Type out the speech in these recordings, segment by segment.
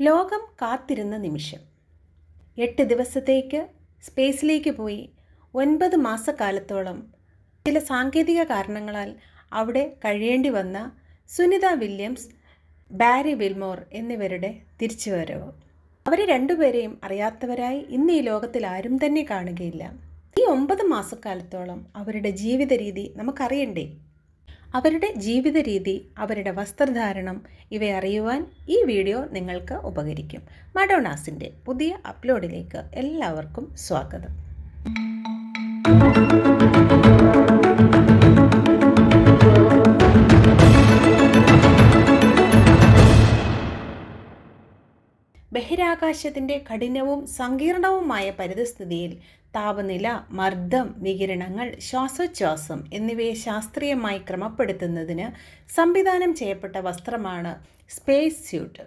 ലോകം കാത്തിരുന്ന നിമിഷം. എട്ട് ദിവസത്തേക്ക് സ്പേസിലേക്ക് പോയി ഒൻപത് മാസക്കാലത്തോളം ചില സാങ്കേതിക കാരണങ്ങളാൽ അവിടെ കഴിയേണ്ടി വന്ന സുനിത വില്യംസ് ബാരി വിൽമോർ എന്നിവരുടെ തിരിച്ചുവരവ്. അവരെ രണ്ടുപേരെയും അറിയാത്തവരായി ഇന്ന് ഈ ലോകത്തിൽ ആരും തന്നെ കാണുകയില്ല. ഈ ഒമ്പത് മാസക്കാലത്തോളം അവരുടെ ജീവിത രീതി നമുക്കറിയണ്ടേ? അവരുടെ ജീവിത രീതി അവരുടെ വസ്ത്രധാരണം ഇവ അറിയുവാൻ ഈ വീഡിയോ നിങ്ങൾക്ക് ഉപകരിക്കും. മഡോണാസിന്റെ പുതിയ അപ്ലോഡിലേക്ക് എല്ലാവർക്കും സ്വാഗതം. ബഹിരാകാശത്തിന്റെ കഠിനവും സങ്കീർണവുമായ പരിതസ്ഥിതിയിൽ താപനില മർദ്ദം വികിരണങ്ങൾ ശ്വാസോച്ഛ്വാസം എന്നിവയെ ശാസ്ത്രീയമായി ക്രമപ്പെടുത്തുന്നതിന് സംവിധാനം ചെയ്യപ്പെട്ട വസ്ത്രമാണ് സ്പേസ് സ്യൂട്ട്.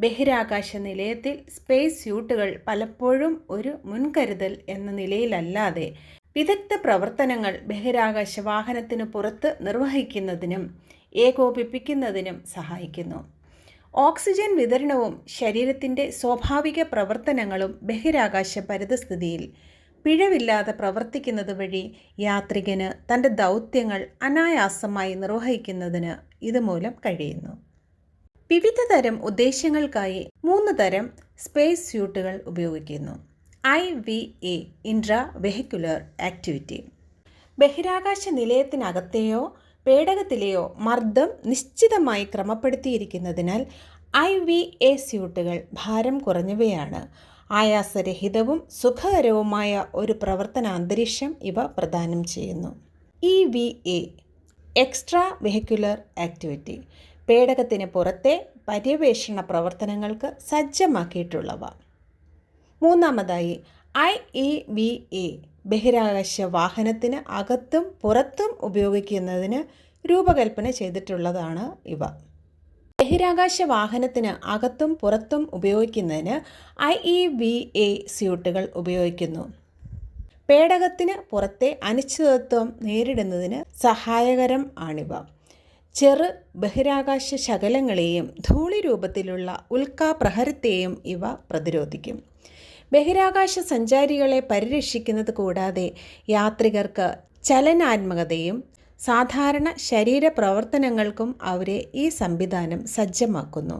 ബഹിരാകാശ നിലയത്തിൽ സ്പേസ് സ്യൂട്ടുകൾ പലപ്പോഴും ഒരു മുൻകരുതൽ എന്ന നിലയിലല്ലാതെ വിദഗ്ധ പ്രവർത്തനങ്ങൾ ബഹിരാകാശ വാഹനത്തിന് പുറത്ത് നിർവഹിക്കുന്നതിനും ഏകോപിപ്പിക്കുന്നതിനും സഹായിക്കുന്നു. ഓക്സിജൻ വിതരണവും ശരീരത്തിന്റെ സ്വാഭാവിക പ്രവർത്തനങ്ങളും ബഹിരാകാശ പരിതസ്ഥിതിയിൽ. പിഴവില്ലാതെ പ്രവർത്തിക്കുന്നത് വഴി യാത്രികന് തന്റെ ദൗത്യങ്ങൾ അനായാസമായി നിർവഹിക്കുന്നതിന് ഇതുമൂലം കഴിയുന്നു. വിവിധ തരം ഉദ്ദേശ്യങ്ങൾക്കായി മൂന്ന് തരം സ്പേസ് സ്യൂട്ടുകൾ ഉപയോഗിക്കുന്നു. I V A intra vehicular activity. ബഹിരാകാശ നിലയത്തിനകത്തെയോ പേടകത്തിലെയോ മർദ്ദം നിശ്ചിതമായി ക്രമപ്പെടുത്തിയിരിക്കുന്നതിനാൽ ഐ വി എ സ്യൂട്ടുകൾ ഭാരം കുറഞ്ഞവയാണ്. ആയാസരഹിതവും സുഖകരവുമായ ഒരു പ്രവർത്തന അന്തരീക്ഷം ഇവ പ്രദാനം ചെയ്യുന്നു. E V A extra vehicular activity പേടകത്തിന് പുറത്തെ പര്യവേഷണ പ്രവർത്തനങ്ങൾക്ക് സജ്ജമാക്കിയിട്ടുള്ളവ. മൂന്നാമതായി ഐ ഇ വി എ ബഹിരാകാശ വാഹനത്തിന് അകത്തും പുറത്തും ഉപയോഗിക്കുന്നതിന് രൂപകൽപ്പന ചെയ്തിട്ടുള്ളതാണ് ഇവ. ബഹിരാകാശ വാഹനത്തിന് അകത്തും പുറത്തും ഉപയോഗിക്കുന്നതിന് ഐ ഇ വി എ സ്യൂട്ടുകൾ ഉപയോഗിക്കുന്നു. പേടകത്തിന് പുറത്തെ അനിശ്ചിതത്വം നേരിടുന്നതിന് സഹായകരം ആണിവ. ചെറു ബഹിരാകാശ ശകലങ്ങളെയും ധൂളി രൂപത്തിലുള്ള ഉൽക്കാപ്രഹരത്തെയും ഇവ പ്രതിരോധിക്കും. ബഹിരാകാശ സഞ്ചാരികളെ പരിരക്ഷിക്കുന്നത് കൂടാതെ യാത്രികർക്ക് ചലനാത്മകതയും സാധാരണ ശരീര പ്രവർത്തനങ്ങൾക്കും അവരെ ഈ സംവിധാനം സജ്ജമാക്കുന്നു.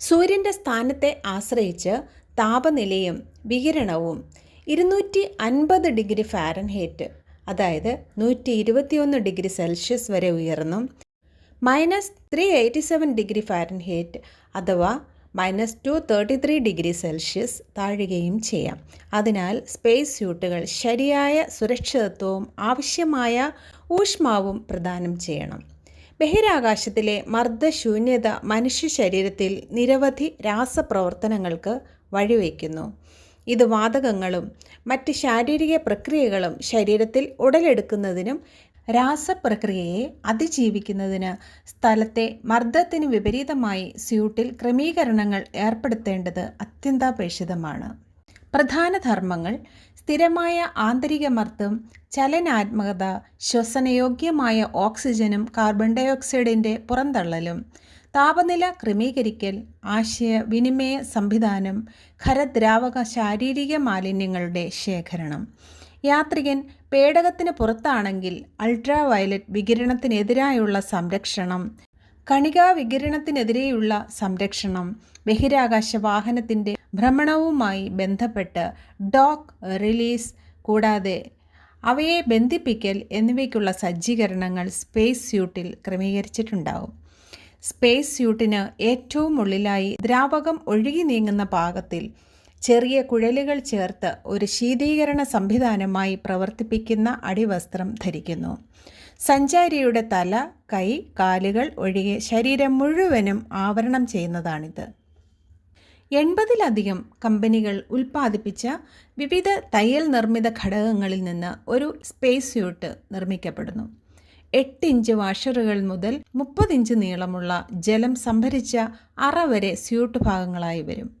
സൂര്യന്റെ സ്ഥാനത്തെ ആശ്രയിച്ച് താപനിലയും വികിരണവും ഇരുന്നൂറ്റി അൻപത് ഡിഗ്രി ഫാരൻഹേറ്റ് അതായത് നൂറ്റി ഇരുപത്തിയൊന്ന് ഡിഗ്രി സെൽഷ്യസ് വരെ ഉയർന്നും. Minus three eighty seven degree Fahrenheit അഥവാ minus two thirty three degree Celsius താഴുകയും ചെയ്യാം. അതിനാൽ സ്പേസ് സ്യൂട്ടുകൾ ശരിയായ സുരക്ഷിതത്വവും ആവശ്യമായ ഊഷ്മാവും പ്രദാനം ചെയ്യണം. ബഹിരാകാശത്തിലെ മർദ്ദശൂന്യത മനുഷ്യ ശരീരത്തിൽ നിരവധി രാസപ്രവർത്തനങ്ങൾക്ക് വഴിവെക്കുന്നു. ഇത് വാതകങ്ങളും മറ്റ് ശാരീരിക പ്രക്രിയകളും ശരീരത്തിൽ ഉടലെടുക്കുന്നതിനും രാസപ്രക്രിയയെ അതിജീവിക്കുന്നതിന് സ്ഥലത്തെ മർദ്ദത്തിന് വിപരീതമായി സ്യൂട്ടിൽ ക്രമീകരണങ്ങൾ ഏർപ്പെടുത്തേണ്ടത് അത്യന്താപേക്ഷിതമാണ്. പ്രധാന ധർമ്മങ്ങൾ സ്ഥിരമായ ആന്തരിക മർദ്ദം ചലനാത്മകത ശ്വസനയോഗ്യമായ ഓക്സിജനും കാർബൺ ഡയോക്സൈഡിന്റെ പുറന്തള്ളലും താപനില ക്രമീകരിക്കൽ ആശയവിനിമയ സംവിധാനം ഖരദ്രാവക ശാരീരിക മാലിന്യങ്ങളുടെ ശേഖരണം യാത്രികൻ പേടകത്തിന് പുറത്താണെങ്കിൽ അൾട്രാ വയലറ്റ് വികിരണത്തിനെതിരായുള്ള സംരക്ഷണം. കണികാ വികിരണത്തിനെതിരെയുള്ള സംരക്ഷണം. ബഹിരാകാശ വാഹനത്തിന്റെ ഭ്രമണവുമായി ബന്ധപ്പെട്ട് ഡോക്ക് റിലീസ്. കൂടാതെ അവയെ ബന്ധിപ്പിക്കൽ എന്നിവയ്ക്കുള്ള സജ്ജീകരണങ്ങൾ സ്പേസ് സ്യൂട്ടിൽ ക്രമീകരിച്ചിട്ടുണ്ടാവും. സ്പേസ് സ്യൂട്ടിന് ഏറ്റവും ഉള്ളിലായി ദ്രാവകം ഒഴുകി നീങ്ങുന്ന പാകത്തിൽ ചെറിയ കുഴലുകൾ ചേർത്ത് ഒരു ശീതീകരണ സംവിധാനമായി പ്രവർത്തിപ്പിക്കുന്ന അടിവസ്ത്രം ധരിക്കുന്നു. സഞ്ചാരിയുടെ തല കൈ കാലുകൾ ഒഴികെ ശരീരം മുഴുവനും ആവരണം ചെയ്യുന്നതാണിത്. എൺപതിലധികം കമ്പനികൾ ഉൽപ്പാദിപ്പിച്ച വിവിധ തയ്യൽ നിർമ്മിത ഘടകങ്ങളിൽ നിന്ന് ഒരു സ്പേസ് സ്യൂട്ട് നിർമ്മിക്കപ്പെടുന്നു. എട്ട് ഇഞ്ച് വാഷറുകൾ മുതൽ മുപ്പതിഞ്ച് നീളമുള്ള ജലം സംഭരിച്ച അറ വരെ സ്യൂട്ട് ഭാഗങ്ങളായി വരും.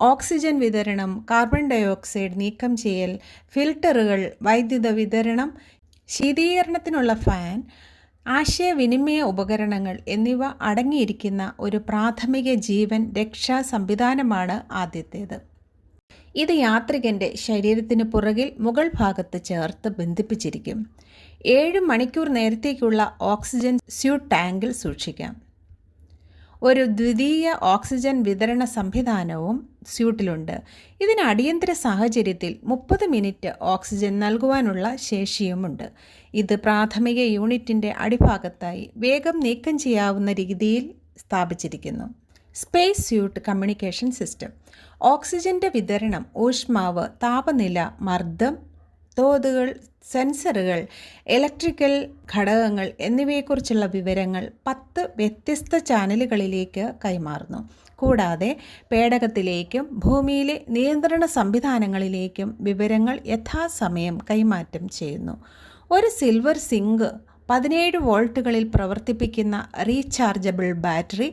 ഓക്സിജൻ വിതരണം കാർബൺ ഡയോക്സൈഡ് നീക്കം ചെയ്യൽ ഫിൽട്ടറുകൾ വൈദ്യുത വിതരണം ശീതീകരണത്തിനുള്ള ഫാൻ ആശയവിനിമയ ഉപകരണങ്ങൾ എന്നിവ അടങ്ങിയിരിക്കുന്ന ഒരു പ്രാഥമിക ജീവൻ രക്ഷാ സംവിധാനമാണ് ആദ്യത്തേത്. ഇത് യാത്രികന്റെ ശരീരത്തിന് പുറകിൽ മുകൾ ഭാഗത്ത് ചേർത്ത് ബന്ധിപ്പിച്ചിരിക്കും. ഏഴ് മണിക്കൂർ നേരത്തേക്കുള്ള ഓക്സിജൻ സ്യൂട്ട് ടാങ്കിൽ സൂക്ഷിക്കാം. ഒരു ദ്വിതീയ ഓക്സിജൻ വിതരണ സംവിധാനവും സ്യൂട്ടിലുണ്ട്. ഇതിന് അടിയന്തര സാഹചര്യത്തിൽ മുപ്പത് മിനിറ്റ് ഓക്സിജൻ നൽകുവാനുള്ള ശേഷിയുമുണ്ട്. ഇത് പ്രാഥമിക യൂണിറ്റിന്റെ അടിഭാഗത്തായി വേഗം നീക്കം ചെയ്യാവുന്ന രീതിയിൽ സ്ഥാപിച്ചിരിക്കുന്നു. Space suit communication system. ഓക്സിജന്റെ വിതരണം ഊഷ്മാവ് താപനില മർദ്ദം തോതുകൾ സെൻസറുകൾ ഇലക്ട്രിക്കൽ ഘടകങ്ങൾ എന്നിവയെക്കുറിച്ചുള്ള വിവരങ്ങൾ പത്ത് വ്യത്യസ്ത ചാനലുകളിലേക്ക് കൈമാറുന്നു. കൂടാതെ പേടകത്തിലേക്കും ഭൂമിയിലെ നിയന്ത്രണ സംവിധാനങ്ങളിലേക്കും വിവരങ്ങൾ യഥാസമയം കൈമാറ്റം ചെയ്യുന്നു. ഒരു സിൽവർ സിങ്ക് പതിനേഴ് വോൾട്ടുകളിൽ പ്രവർത്തിപ്പിക്കുന്ന റീചാർജബിൾ ബാറ്ററി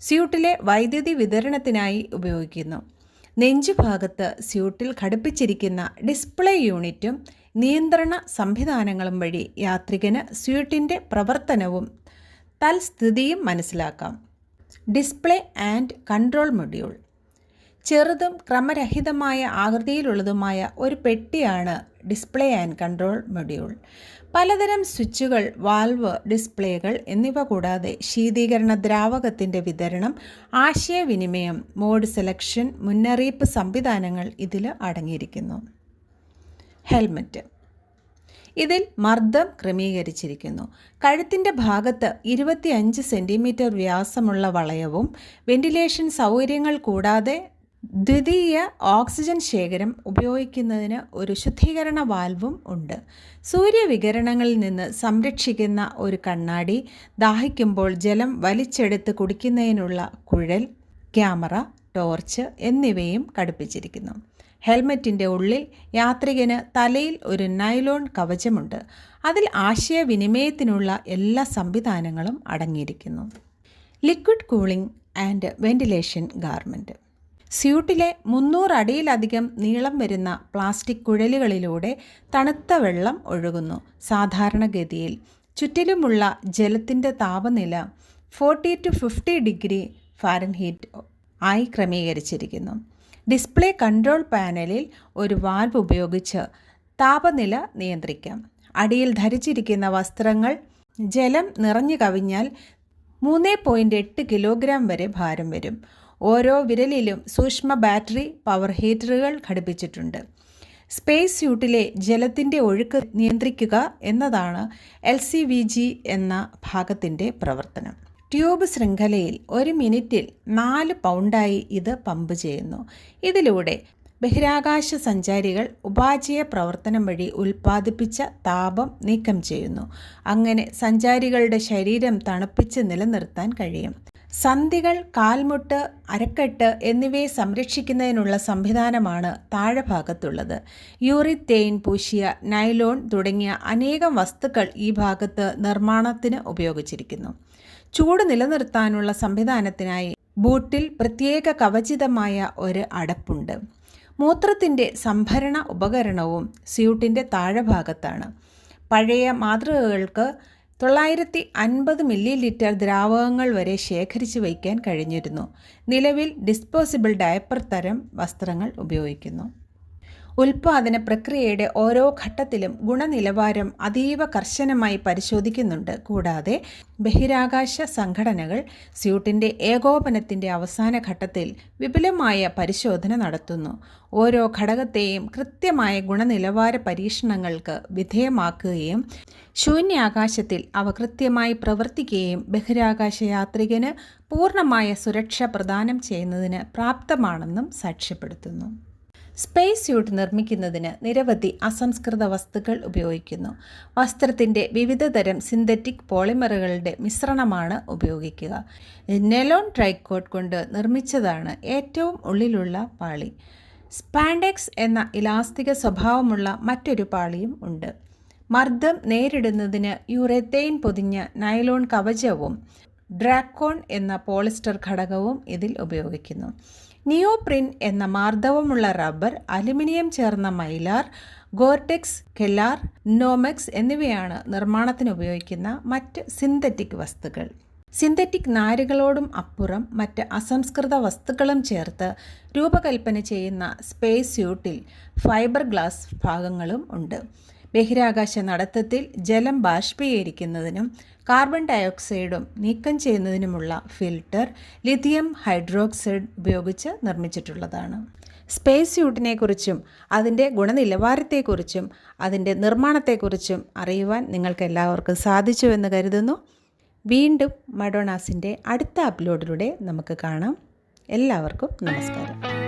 സ്യൂട്ടിലെ വൈദ്യുതി വിതരണത്തിനായി ഉപയോഗിക്കുന്നു. നെഞ്ചുഭാഗത്ത് സ്യൂട്ടിൽ ഘടിപ്പിച്ചിരിക്കുന്ന ഡിസ്പ്ലേ യൂണിറ്റും നിയന്ത്രണ സംവിധാനങ്ങളും വഴി യാത്രികന് സ്യൂട്ടിന്റെ പ്രവർത്തനവും തൽസ്ഥിതിയും മനസ്സിലാക്കാം. Display and control module. ചെറുതും ക്രമരഹിതമായ ആകൃതിയിലുള്ളതുമായ ഒരു പെട്ടിയാണ് ഡിസ്പ്ലേ ആൻഡ് കൺട്രോൾ മൊഡ്യൂൾ. പലതരം സ്വിച്ചുകൾ വാൽവ് ഡിസ്പ്ലേകൾ എന്നിവ കൂടാതെ ശീതീകരണ ദ്രാവകത്തിന്റെ വിതരണം ആശയവിനിമയം മോഡ് സെലക്ഷൻ മുന്നറിയിപ്പ് സംവിധാനങ്ങൾ ഇതിൽ അടങ്ങിയിരിക്കുന്നു. ഹെൽമറ്റ്. ഇതിൽ മർദ്ദം ക്രമീകരിച്ചിരിക്കുന്നു. കഴുത്തിന്റെ ഭാഗത്ത് ഇരുപത്തിയഞ്ച് സെന്റിമീറ്റർ വ്യാസമുള്ള വളയവും വെന്റിലേഷൻ സൗകര്യങ്ങൾ കൂടാതെ ദ്വിതീയ ഓക്സിജൻ ശേഖരം ഉപയോഗിക്കുന്നതിന് ഒരു ശുദ്ധീകരണ വാൽവും ഉണ്ട്. സൂര്യവികിരണങ്ങളിൽ നിന്ന് സംരക്ഷിക്കുന്ന ഒരു കണ്ണാടി ദാഹിക്കുമ്പോൾ ജലം വലിച്ചെടുത്ത് കുടിക്കുന്നതിനുള്ള കുഴൽ ക്യാമറ ടോർച്ച് എന്നിവയും ഘടിപ്പിച്ചിരിക്കുന്നു. ഹെൽമറ്റിന്റെ ഉള്ളിൽ യാത്രികന് തലയിൽ ഒരു നൈലോൺ കവചമുണ്ട്. അതിൽ ആശയവിനിമയത്തിനുള്ള എല്ലാ സംവിധാനങ്ങളും അടങ്ങിയിരിക്കുന്നു. Liquid cooling and ventilation garment സ്യൂട്ടിലെ മുന്നൂറ് അടിയിലധികം നീളം വരുന്ന പ്ലാസ്റ്റിക് കുഴലുകളിലൂടെ തണുത്ത വെള്ളം ഒഴുകുന്നു സാധാരണഗതിയിൽ. ചുറ്റിലുമുള്ള ജലത്തിന്റെ താപനില forty to fifty degree Fahrenheit ആയി ക്രമീകരിച്ചിരിക്കുന്നു. ഡിസ്പ്ലേ കൺട്രോൾ പാനലിൽ ഒരു വാൽവ് ഉപയോഗിച്ച് താപനില നിയന്ത്രിക്കാം. അടിയിൽ ധരിച്ചിരിക്കുന്ന വസ്ത്രങ്ങൾ ജലം നിറഞ്ഞു കവിഞ്ഞാൽ മൂന്ന് പോയിന്റ് എട്ട് കിലോഗ്രാം വരെ ഭാരം വരും. ഓരോ വിരലിലും സൂക്ഷ്മ ബാറ്ററി പവർ ഹീറ്ററുകൾ ഘടിപ്പിച്ചിട്ടുണ്ട്. സ്പേസ് സ്യൂട്ടിലെ ജലത്തിന്റെ ഒഴുക്ക് നിയന്ത്രിക്കുക എന്നതാണ് എൽ സി വി ജി എന്ന ഭാഗത്തിന്റെ പ്രവർത്തനം. ട്യൂബ് ശൃംഖലയിൽ ഒരു മിനിറ്റിൽ നാല് പൗണ്ടായി ഇത് പമ്പ് ചെയ്യുന്നു. ഇതിലൂടെ ബഹിരാകാശ സഞ്ചാരികൾ ഉപാചയ പ്രവർത്തനം വഴി ഉൽപ്പാദിപ്പിച്ച താപം നീക്കം ചെയ്യുന്നു. അങ്ങനെ സഞ്ചാരികളുടെ ശരീരം തണുപ്പിച്ച് നിലനിർത്താൻ കഴിയും. സന്ധികൾ കാൽമുട്ട് അരക്കെട്ട് എന്നിവയെ സംരക്ഷിക്കുന്നതിനുള്ള സംവിധാനമാണ് താഴെ ഭാഗത്തുള്ളത് യൂറിത്തേൻ പൂശിയ നൈലോൺ തുടങ്ങിയ അനേകം വസ്തുക്കൾ ഈ ഭാഗത്ത് നിർമ്മാണത്തിന് ഉപയോഗിച്ചിരിക്കുന്നു. ചൂട് നിലനിർത്താനുള്ള സംവിധാനത്തിനായി ബൂട്ടിൽ പ്രത്യേക കവചിതമായ ഒരു അടപ്പുണ്ട്. മൂത്രത്തിന്റെ സംഭരണ ഉപകരണവും സ്യൂട്ടിന്റെ താഴെഭാഗത്താണ്. പഴയ മാതൃകകൾക്ക് തൊള്ളായിരത്തി അൻപത് മില്ലി ലിറ്റർ ദ്രാവകങ്ങൾ വരെ ശേഖരിച്ചു വയ്ക്കാൻ കഴിഞ്ഞിരുന്നു. നിലവിൽ ഡിസ്പോസിബിൾ ഡയപ്പർ തരം വസ്ത്രങ്ങൾ ഉപയോഗിക്കുന്നു. ഉൽപാദന പ്രക്രിയയുടെ ഓരോ ഘട്ടത്തിലും ഗുണനിലവാരം അതീവ കർശനമായി പരിശോധിക്കുന്നുണ്ട്. കൂടാതെ ബഹിരാകാശ സംഘടനകൾ സ്യൂട്ടിന്റെ ഏകോപനത്തിന്റെ അവസാന ഘട്ടത്തിൽ വിപുലമായ പരിശോധന നടത്തുന്നു. ഓരോ ഘടകത്തെയും കൃത്യമായ ഗുണനിലവാര പരീക്ഷണങ്ങൾക്ക് വിധേയമാക്കുകയും ശൂന്യാകാശത്തിൽ അവ കൃത്യമായി പ്രവർത്തിക്കുകയും ബഹിരാകാശ യാത്രികന് പൂർണമായ സുരക്ഷ പ്രദാനം ചെയ്യുന്നതിന് പ്രാപ്തമാണെന്നും സാക്ഷ്യപ്പെടുത്തുന്നു. സ്പേസ് സ്യൂട്ട് നിർമ്മിക്കുന്നതിന് നിരവധി അസംസ്കൃത വസ്തുക്കൾ ഉപയോഗിക്കുന്നു. വസ്ത്രത്തിന്റെ വിവിധതരം സിന്തറ്റിക് പോളിമറുകളുടെ മിശ്രണമാണ് ഉപയോഗിക്കുക. നെലോൺ ട്രൈക്കോട്ട് കൊണ്ട് നിർമ്മിച്ചതാണ് ഏറ്റവും ഉള്ളിലുള്ള പാളി. സ്പാൻഡെക്സ് എന്ന ഇലാസ്തിക സ്വഭാവമുള്ള മറ്റൊരു പാളിയും ഉണ്ട്. മർദ്ദം നേരിടുന്നതിന് യൂറെത്തേൻ പൊതിഞ്ഞ നൈലോൺ കവചവും ഡ്രാക്കോൺ എന്ന പോളിസ്റ്റർ ഘടകവും ഇതിൽ ഉപയോഗിക്കുന്നു. നിയോപ്രിൻ എന്ന മാർദ്ദവമുള്ള റബ്ബർ അലുമിനിയം ചേർന്ന മൈലാർ ഗോർടെക്സ് കെല്ലാർ നോമെക്സ് എന്നിവയാണ് നിർമ്മാണത്തിന് ഉപയോഗിക്കുന്ന മറ്റ് സിന്തറ്റിക് വസ്തുക്കൾ. സിന്തറ്റിക് നാരുകളോടും അപ്പുറം മറ്റ് അസംസ്കൃത വസ്തുക്കളും ചേർത്ത് രൂപകൽപ്പന ചെയ്യുന്ന സ്പേസ് സ്യൂട്ടിൽ ഫൈബർ ഗ്ലാസ് ഭാഗങ്ങളും ഉണ്ട്. ബഹിരാകാശ നടത്തത്തിൽ ജലം ബാഷ്പീകരിക്കുന്നതിനും കാർബൺ ഡയോക്സൈഡും നീക്കം ചെയ്യുന്നതിനുമുള്ള ഫിൽട്ടർ ലിഥിയം ഹൈഡ്രോക്സൈഡ് ഉപയോഗിച്ച് നിർമ്മിച്ചിട്ടുള്ളതാണ്. സ്പേസ് സ്യൂട്ടിനെക്കുറിച്ചും അതിന്റെ ഗുണനിലവാരത്തെക്കുറിച്ചും അതിന്റെ നിർമ്മാണത്തെക്കുറിച്ചും അറിയുവാൻ നിങ്ങൾക്ക് എല്ലാവർക്കും സാധിച്ചുവെന്ന് കരുതുന്നു. വീണ്ടും മഡോണാസിന്റെ അടുത്ത അപ്ലോഡിലൂടെ നമുക്ക് കാണാം. എല്ലാവർക്കും നമസ്കാരം.